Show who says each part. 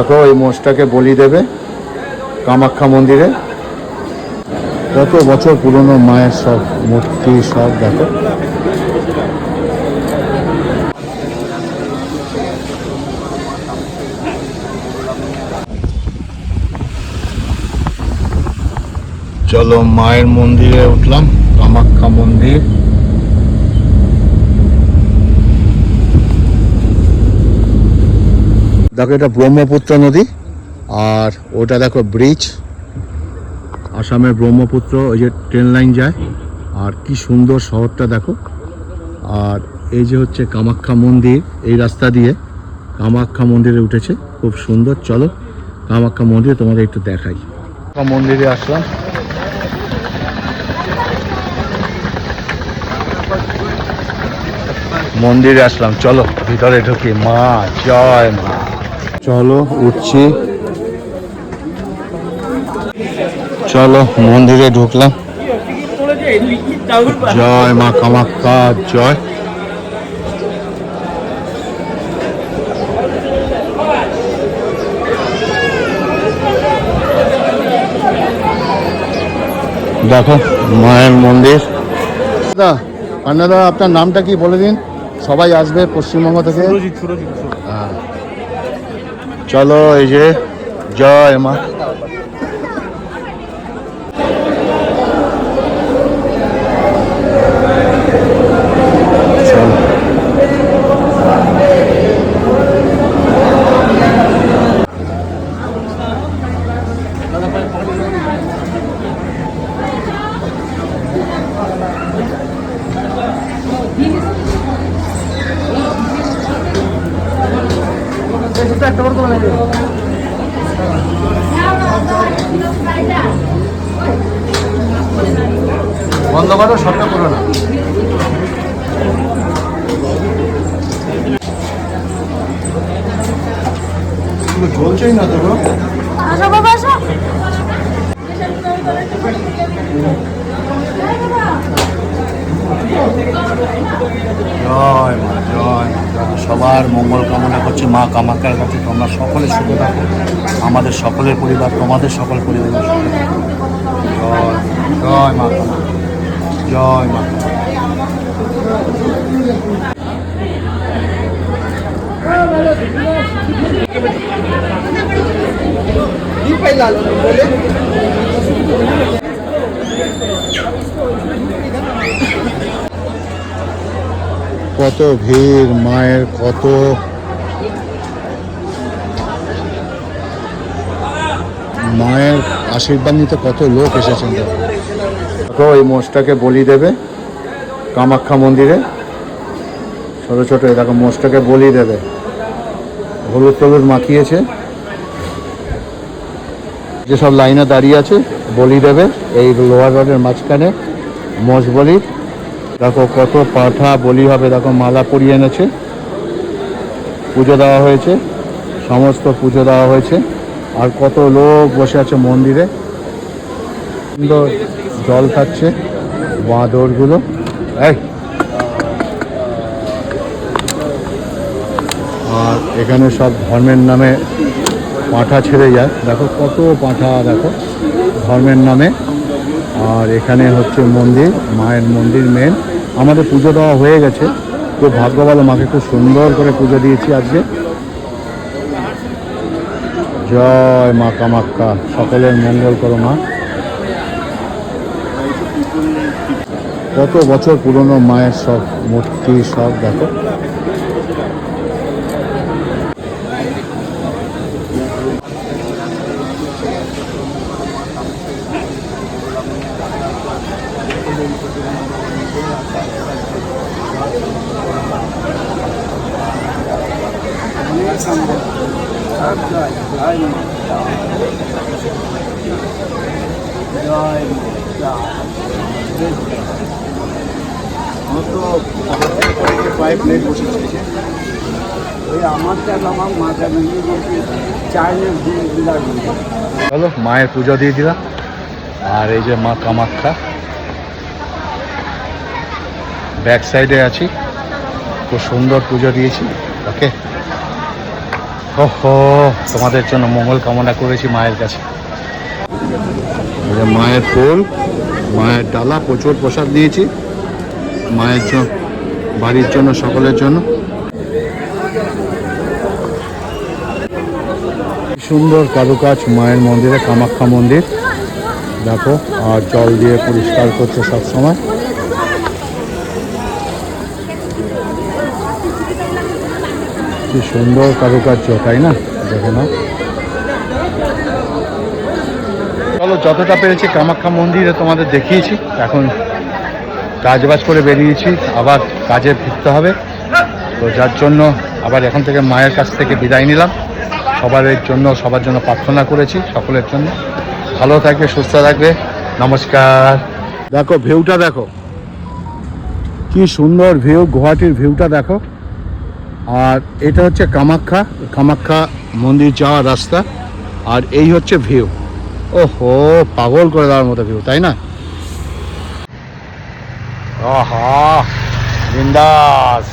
Speaker 1: দেখো, এই মোষটাকে বলি দেবে কামাখ্যা মন্দিরে। কত বছর পুরনো মায়ের সব মূর্তি সব, দেখো। চলো মায়ের মন্দিরে উঠলাম, কামাখ্যা মন্দির। দেখো এটা ব্রহ্মপুত্র নদী, আর ওটা দেখো ব্রিজ আসামের ব্রহ্মপুত্র, ওই যে ট্রেন লাইন যায়, আর কি সুন্দর শহরটা দেখো। আর এই যে হচ্ছে কামাখ্যা মন্দির, এই রাস্তা দিয়ে কামাখ্যা মন্দিরে উঠেছে, খুব সুন্দর, চলো কামাখ্যা মন্দিরে তোমাদের একটু দেখাই। মন্দিরে আসলাম। মন্দিরে আসলাম, চলো ভিতরে ঢুকি। মা, জয় মা। চলো উঠছি। চলো মন্দিরে ঢুকলাম। জয় মা কামাখ্যা জয়। দেখো মায়ের মন্দির। দাদা আপনার নামটা কি বলে দিন? সবাই আসবে পশ্চিমবঙ্গ থেকে। হ্যাঁ। চলো এই যে জয় মা বন্ধ করো শব্দ করো না। জ্বলছেই না।
Speaker 2: আসো বাবা আসো।
Speaker 1: জয় মা, জয় সবার মঙ্গল কামনা করছি, মা কামাখ্যার কাছে তোমরা সকলে সুখে থাকো। আমাদের সকলের পরিবার, তোমাদের সকল থাকো। জয় জয় মা জয় মা কামাখ্যা। কত ভিড়, মায়ের কত মায়ের আশীর্বাদ নিতে কত লোক এসেছেন। দেখো, এই মোষটাকে বলি দেবে কামাখ্যা মন্দিরে। ছোট ছোট এরকম মোষটাকে বলি দেবে। হলুদ টলুদ মাখিয়েছে। যেসব লাইনে দাঁড়িয়ে আছে, বলি দেবে। এই লোয়ার রোডের মাঝখানে মোষ বলি দেখো কত পাঠা বলি হবে, দেখো মালা পরিয়ে এনেছে। পুজো দেওয়া হয়েছে, সমস্ত পুজো দেওয়া হয়েছে। আর কত লোক বসে আছে মন্দিরে। সুন্দর জল খাচ্ছে বাঁদরগুলো। এই। আর এখানে সব ধর্মের নামে পাঁঠা ছেড়ে যায়। দেখো কত পাঁঠা, দেখো ধর্মের নামে। আর এখানে হচ্ছে মন্দির, মায়ের মন্দির মেন আমাদের পুজো দেওয়া হয়ে গেছে। তো ভাগ্য ভালো মাকে খুব সুন্দর করে পুজো দিয়েছি আজকে। জয় মা কামাক্কা। সকলের মঙ্গল করো মা। কত বছর পুরনো মায়ের সব মূর্তি সব দেখো।
Speaker 3: চাইনা
Speaker 1: চলো, মায়ের পুজো দিয়ে দিলাম। আর এই যে মা কামাখ্যা। ব্যাক সাইডে আছি। খুব সুন্দর পুজো দিয়েছি। ওকে? ওহো, তোমাদের জন্য মঙ্গল কামনা করেছি মায়ের কাছে। মায়ের ফুল মায়ের ডালা, প্রচুর প্রসাদ দিয়েছি মায়ের জন্য, বাড়ির জন্য, সকলের জন্য। সুন্দর কারুকাজ, মায়ের মন্দিরে, কামাখ্যা মন্দির। দেখো, আর জল দিয়ে পরিষ্কার করছে সব কি সুন্দর কারুকার্য, তাই না? দেখে না চলো, যতটা পেরেছি কামাখ্যা মন্দিরে তোমাদের দেখিয়েছি। এখন কাজবাজ করে বেরিয়েছি, আবার কাজে ফিরতে হবে। তো যার জন্য আবার এখন থেকে মায়ের কাছ থেকে বিদায় নিলাম। সবার জন্য সবার জন্য প্রার্থনা করেছি সকলের জন্য। ভালো থাকবে, সুস্থ থাকবে। নমস্কার। দেখো, ভিউটা দেখো। কি সুন্দর ভিউ, গুয়াহাটির ভিউটা দেখো। আর এটা হচ্ছে কামাখ্যা কামাখ্যা মন্দির যাওয়ার রাস্তা, আর এই হচ্ছে ভিউ ও হো পাগল করে দেওয়ার মতো ভিউ তাই না? আহা, বিন্দাস।